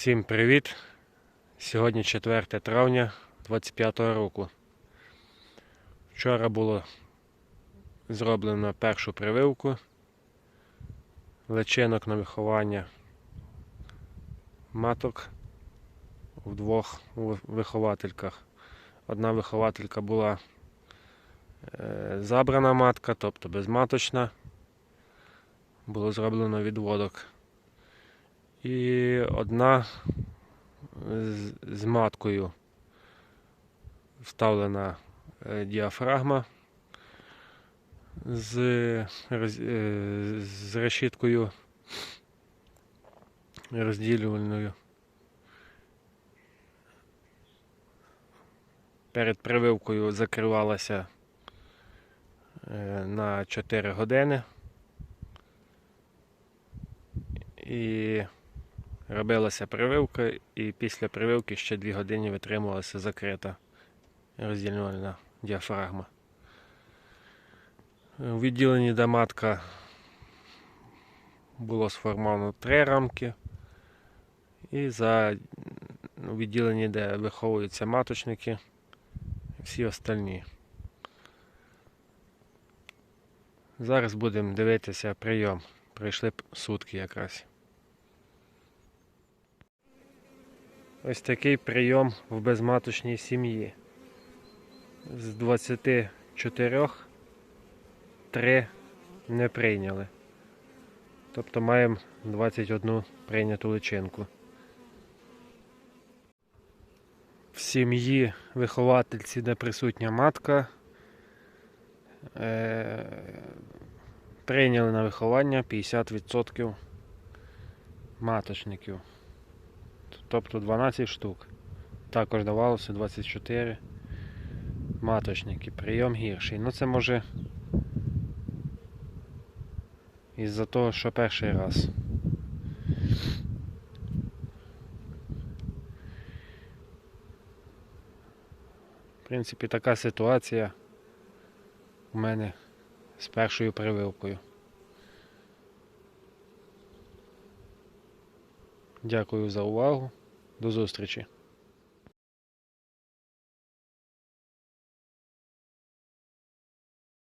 Всім привіт! Сьогодні 4 травня 25 року. Вчора було зроблено першу прививку личинок на виховання маток в двох виховательках. Одна вихователька була е, забрана матка, тобто безматочна. Було зроблено відводок. І одна з, маткою вставлена е, діафрагма з, е, з решіткою розділювальною. Перед прививкою закривалася е, на 4 години. І робилася прививка, і після прививки ще 2 години витримувалася закрита розділювальна діафрагма. У відділенні, де матка було сформовано три рамки, і за у відділенні, де виховуються маточники, всі остальні. Зараз будемо дивитися прийом. Пройшли п- сутки якраз. Ось такий прийом в безматочній сім'ї. З 24 3 не прийняли. Тобто маємо 21 прийняту личинку. В сім'ї виховательці, де присутня матка, е- прийняли на виховання 50% маточників. Тобто 12 штук. Також давалося 24 маточники. Прийом гірший. Ну це може із-за того, що перший раз. В принципі, така ситуація у мене з першою прививкою. Дякую за увагу. До зустрічі.